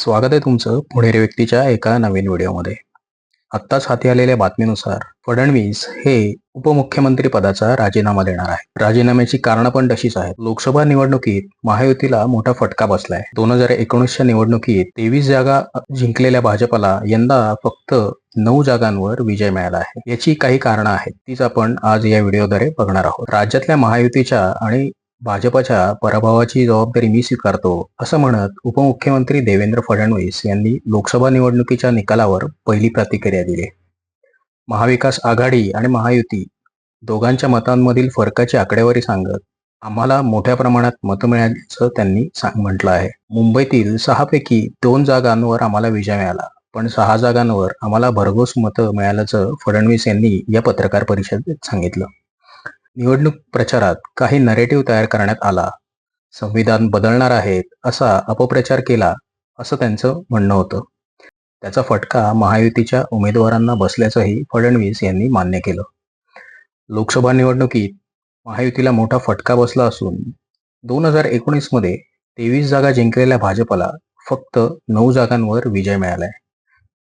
स्वागत आहे तुमचं पुणेरी व्यक्तीच्या एका नवीन व्हिडिओमध्ये. आत्ताच हाती आलेल्या बातमीनुसार फडणवीस हे उपमुख्यमंत्री पदाचा राजीनामा देणार आहे. राजीनाम्याची कारणं पण तशीच आहेत. लोकसभा निवडणुकीत महायुतीला मोठा फटका बसलाय. दोन हजार एकोणीसच्या निवडणुकीत तेवीस जागा जिंकलेल्या भाजपला यंदा फक्त नऊ जागांवर विजय मिळाला आहे. याची काही कारणं आहेत. तीच आपण आज या व्हिडिओद्वारे बघणार आहोत. राज्यातल्या महायुतीच्या आणि भाजपच्या पराभवाची जबाबदारी मी स्वीकारतो असं म्हणत उपमुख्यमंत्री देवेंद्र फडणवीस यांनी लोकसभा निवडणुकीच्या निकालावर पहिली प्रतिक्रिया दिली. महाविकास आघाडी आणि महायुती दोघांच्या मतांमधील फरकाची आकडेवारी सांगत आम्हाला मोठ्या प्रमाणात मतं मिळाल्याचं त्यांनी सांग म्हटलं आहे. मुंबईतील सहापैकी दोन जागांवर आम्हाला विजय मिळाला पण सहा जागांवर आम्हाला भरघोस मतं मिळाल्याचं फडणवीस यांनी या पत्रकार परिषदेत सांगितलं. निवडणूक प्रचारात काही नरेटिव्ह तयार करण्यात आला. संविधान बदलणार आहेत असा अपप्रचार केला असं त्यांचं म्हणणं होतं. त्याचा फटका महायुतीच्या उमेदवारांना बसल्याचंही फडणवीस यांनी मान्य केलं. लोकसभा निवडणुकीत महायुतीला मोठा फटका बसला असून दोन हजार एकोणीसमध्ये तेवीस जागा जिंकलेल्या भाजपला फक्त नऊ जागांवर विजय मिळालाय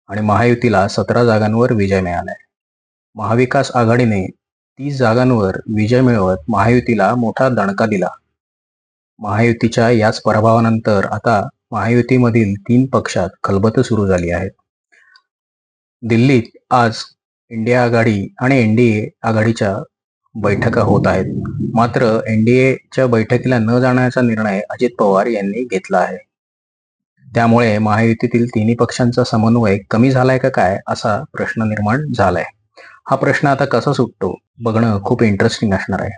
आणि महायुतीला सतरा जागांवर विजय मिळालाय. महाविकास आघाडीने तीस जागांवर विजय मिळवत महायुतीला मोठा दणका दिला. महायुतीच्या याच पराभवानंतर आता महायुतीमधील तीन पक्षात खलबत सुरू झाली आहेत. दिल्लीत आज इंडिया आघाडी आणि एनडीए आघाडीच्या बैठका होत आहेत. मात्र एनडीएच्या बैठकीला न जाण्याचा निर्णय अजित पवार यांनी घेतला आहे. त्यामुळे महायुतीतील तिन्ही पक्षांचा समन्वय कमी झालाय का काय असा प्रश्न निर्माण झालाय. हा प्रश्न आता कसा सुटतो? बघणं खूप इंटरेस्टिंग असणार आहे.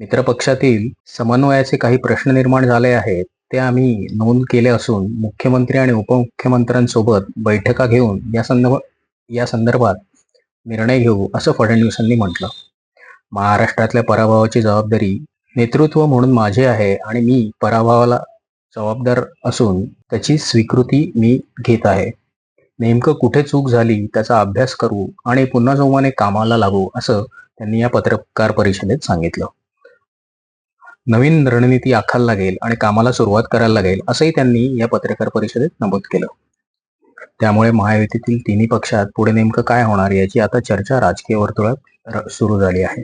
मित्रपक्षातील समन्वयाचे काही प्रश्न निर्माण झाले आहेत ते आम्ही नोंद केले असून मुख्यमंत्री आणि उपमुख्यमंत्र्यांसोबत बैठका घेऊन या संदर्भ या संदर्भात निर्णय घेऊ असं फडणवीसांनी म्हटलं. महाराष्ट्रातल्या पराभवाची जबाबदारी नेतृत्व म्हणून माझे आहे आणि मी पराभवाला जबाबदार असून त्याची स्वीकृती मी घेत आहे. नेमकं कुठे चूक झाली त्याचा अभ्यास करू आणि पुन्हा जोमाने कामाला लागू असं त्यांनी या पत्रकार परिषदेत सांगितलं. नवीन रणनीती आखायला लागेल आणि कामाला सुरुवात करायला लागेल असंही त्यांनी या पत्रकार परिषदेत नमूद केलं. त्यामुळे महायुतीतील तिन्ही पक्षात पुढे नेमकं काय होणार याची आता चर्चा राजकीय वर्तुळात सुरू झाली आहे.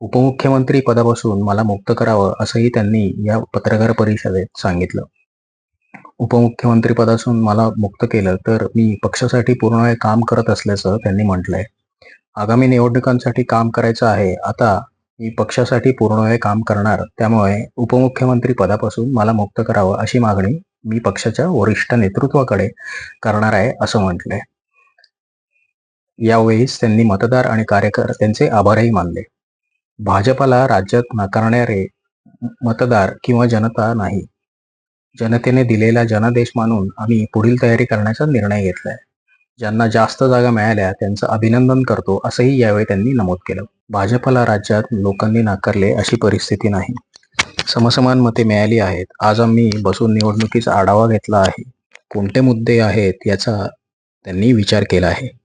उपमुख्यमंत्री पदापासून मला मुक्त करावं असंही त्यांनी या पत्रकार परिषदेत सांगितलं. उपमुख्यमंत्रीपदासून मला मुक्त केलं तर मी पक्षासाठी पूर्ण वेळ काम करत असल्याचं त्यांनी म्हटलंय. आगामी निवडणुकांसाठी काम करायचं आहे आता मी पक्षासाठी पूर्ण वेळ काम करणार त्यामुळे उपमुख्यमंत्री पदापासून मला मुक्त करावं अशी मागणी मी पक्षाच्या वरिष्ठ नेतृत्वाकडे करणार आहे असं म्हटलंय. यावेळीच त्यांनी मतदार आणि कार्यकर्त्यांचे आभारही मानले. भाजपाला राज्यात नाकारणारे मतदार किंवा जनता नाही. जनतेने दिलेला जनादेश मानून आम्ही पुढील तयारी करण्याचा निर्णय घेतलाय. ज्यांना जास्त जागा मिळाल्या त्यांचं अभिनंदन करतो असंही यावेळी त्यांनी नमूद केलं. भाजपला राज्यात लोकांनी नाकारले अशी परिस्थिती नाही. समसमान मते मिळाली आहेत. आज आम्ही बसून निवडणुकीचा आढावा घेतला आहे. कोणते मुद्दे आहेत याचा त्यांनी विचार केला आहे.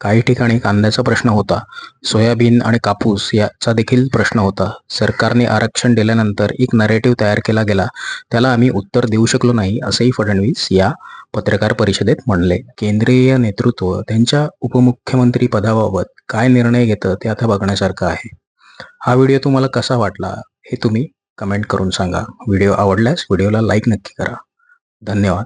काही ठिकाणी कांद्याचा प्रश्न होता. सोयाबीन आणि कापूस याचा देखील प्रश्न होता. सरकारने आरक्षण दिल्यानंतर एक नरेटिव्ह तयार केला गेला. त्याला आम्ही उत्तर देऊ शकलो नाही असंही फडणवीस या पत्रकार परिषदेत म्हणले. केंद्रीय नेतृत्व त्यांच्या उपमुख्यमंत्री पदाबाबत काय निर्णय घेतं ते आता बघण्यासारखं आहे. हा व्हिडिओ तुम्हाला कसा वाटला हे तुम्ही कमेंट करून सांगा. व्हिडिओ आवडल्यास व्हिडिओला लाईक नक्की करा. धन्यवाद.